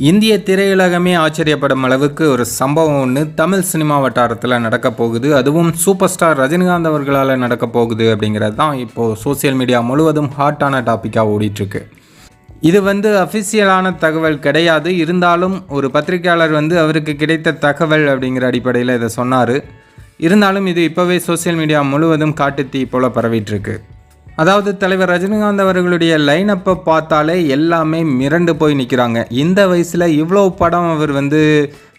இந்திய திரையுலகமே ஆச்சரியப்படும் அளவுக்கு ஒரு சம்பவம் ஒன்று தமிழ் சினிமா வட்டாரத்தில் நடக்க போகுது. அதுவும் சூப்பர் ஸ்டார் ரஜினிகாந்த் அவர்களால் நடக்க போகுது அப்படிங்கிறது தான் இப்போது சோஷியல் மீடியா முழுவதும் ஹாட்டான டாப்பிக்காக ஓடிட்டுருக்கு. இது வந்து அஃபிஷியலான தகவல் கிடையாது. இருந்தாலும் ஒரு பத்திரிகையாளர் வந்து அவருக்கு கிடைத்த தகவல் அப்படிங்கிற அடிப்படையில் இதை சொன்னார். இருந்தாலும் இது இப்போவே சோஷியல் மீடியா முழுவதும் காட்டுத்தீ போல் பரவிட்டுருக்கு. அதாவது தலைவர் ரஜினிகாந்த் அவர்களுடைய லைன் அப்பை பார்த்தாலே எல்லாமே மிரண்டு போய் நிற்கிறாங்க இந்த வயசில் இவ்வளோ படம் அவர் வந்து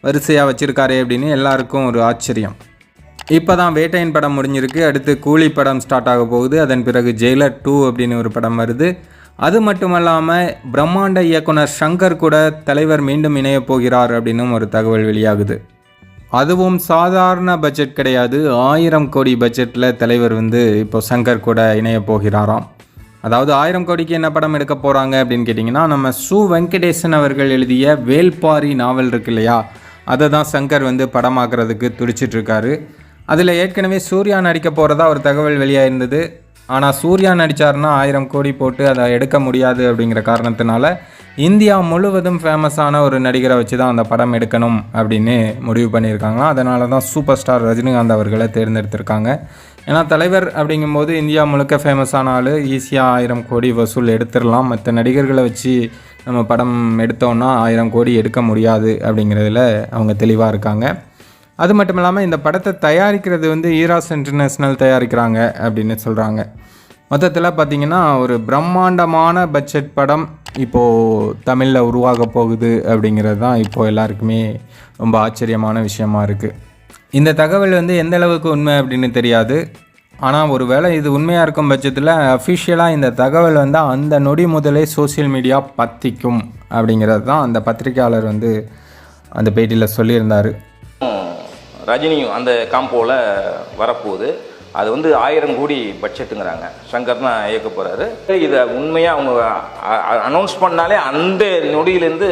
வரிசையாக வச்சுருக்காரே அப்படின்னு எல்லாருக்கும் ஒரு ஆச்சரியம். இப்போ தான் வேட்டையின் படம் முடிஞ்சிருக்கு. அடுத்து கூலி படம் ஸ்டார்ட் ஆக போகுது. அதன் பிறகு ஜெயிலர் டூ அப்படின்னு ஒரு படம் வருது. அது மட்டும் இல்லாமல் பிரம்மாண்ட இயக்குனர் ஷங்கர் கூட தலைவர் மீண்டும் இணையப் போகிறார் அப்படின்னும் ஒரு தகவல் வெளியாகுது. அதுவும் சாதாரண பட்ஜெட் கிடையாது. ஆயிரம் கோடி பட்ஜெட்டில் தலைவர் வந்து இப்போ சங்கர் கூட இணைய போகிறாராம். அதாவது ஆயிரம் கோடிக்கு என்ன படம் எடுக்க போகிறாங்க அப்படின்னு கேட்டிங்கன்னா நம்ம சு. வெங்கடேசன் அவர்கள் எழுதிய வேல்பாரி நாவல் இருக்கு இல்லையா? அதை தான் சங்கர் வந்து படமாக்குறதுக்கு துடிச்சிட்ருக்காரு அதில் ஏற்கனவே சூர்யா நடிக்க போகிறதா ஒரு தகவல் வெளியாயிருந்தது ஆனால் சூர்யா நடித்தார்னா ஆயிரம் கோடி போட்டு அதை எடுக்க முடியாது அப்படிங்கிற காரணத்தினால இந்தியா முழுவதும் ஃபேமஸான ஒரு நடிகரை வச்சு தான் அந்த படம் எடுக்கணும் அப்படின்னு முடிவு பண்ணியிருக்காங்க. அதனால தான் சூப்பர் ஸ்டார் ரஜினிகாந்த் அவர்களை தேர்ந்தெடுத்திருக்காங்க. ஏன்னா தலைவர் அப்படிங்கும்போது இந்தியா முழுக்க ஃபேமஸான ஆள். ஈஸியாக ஆயிரம் கோடி வசூல் எடுத்துடலாம். மற்ற நடிகர்களை வச்சு நம்ம படம் எடுத்தோன்னா ஆயிரம் கோடி எடுக்க முடியாது அப்படிங்கிறதுல அவங்க தெளிவாக இருக்காங்க. அது மட்டும் இல்லாமல் இந்த படத்தை தயாரிக்கிறது வந்து ஈராஸ் இன்டர்நேஷ்னல் தயாரிக்கிறாங்க அப்படின்னு சொல்கிறாங்க மொத்தத்தில் பார்த்திங்கன்னா ஒரு பிரம்மாண்டமான பட்ஜெட் படம் இப்போது தமிழில் உருவாக போகுது அப்படிங்கிறது தான் இப்போது எல்லாருக்குமே ரொம்ப ஆச்சரியமான விஷயமா இருக்குது இந்த தகவல் வந்து எந்த அளவுக்கு உண்மை அப்படின்னு தெரியாது. ஆனால் ஒரு வேளை இது உண்மையாக இருக்கும் பட்சத்தில் அஃபிஷியலாக இந்த தகவல் வந்து அந்த நொடி முதலே சோஷியல் மீடியா பத்திக்கும் அப்படிங்கிறது தான் அந்த பத்திரிக்கையாளர் வந்து அந்த பேட்டியில் சொல்லியிருந்தார். ரஜினியும் அந்த காம்போவில் வரப்போகுது. அது வந்து ஆயிரம் கோடி பட்ஜெட்டுங்கிறாங்க. சங்கர் தான் இயக்க போகிறாரு இதை உண்மையாக அவங்க அனௌன்ஸ் பண்ணாலே அந்த நொடியிலேருந்து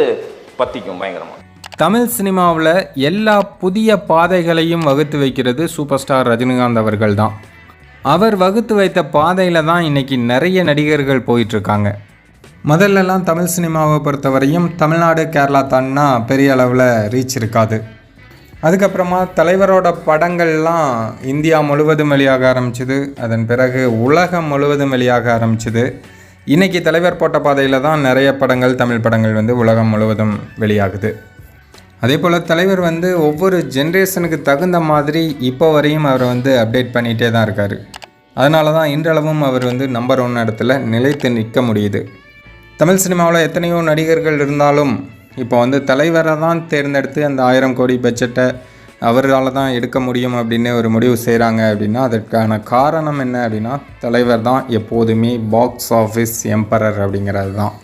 பத்திக்கும் பயங்கரமாக தமிழ் சினிமாவில் எல்லா புதிய பாதைகளையும் வகுத்து வைக்கிறது சூப்பர் ஸ்டார் ரஜினிகாந்த் அவர்கள் தான். அவர் வகுத்து வைத்த பாதையில் தான் இன்றைக்கி நிறைய நடிகர்கள் போயிட்டுருக்காங்க. முதல்லலாம் தமிழ் சினிமாவை பொறுத்தவரையும் தமிழ்நாடு கேரளா தான்னா பெரிய அளவில் ரீச் இருக்காது. அதுக்கப்புறமா தலைவரோட படங்கள்லாம் இந்தியா முழுவதும் வெளியாக ஆரம்பிச்சுது. அதன் பிறகு உலகம் முழுவதும் வெளியாக ஆரம்பிச்சுது. இன்றைக்கி தலைவர் போட்ட பாதையில் தான் நிறைய படங்கள் தமிழ் படங்கள் வந்து உலகம் முழுவதும் வெளியாகுது. அதே போல் தலைவர் வந்து ஒவ்வொரு ஜென்ரேஷனுக்கு தகுந்த மாதிரி இப்போ வரையும் அவர் வந்து அப்டேட் பண்ணிகிட்டே தான் இருக்கார். அதனால தான் இன்றளவும் அவர் வந்து நம்பர் ஒன் இடத்துல நிலைத்து நிற்க முடியுது. தமிழ் சினிமாவில் எத்தனையோ நடிகர்கள் இருந்தாலும் இப்போ வந்து தலைவரை தான் தேர்ந்தெடுத்து அந்த ஆயிரம் கோடி பட்ஜெட்டை அவரால் தான் எடுக்க முடியும் அப்படின்னு ஒரு முடிவு செய்கிறாங்க அப்படின்னா அதற்கான காரணம் என்ன அப்படின்னா தலைவர் தான் எப்போதுமே பாக்ஸ் ஆஃபீஸ் எம்பரர் அப்படிங்கிறது தான்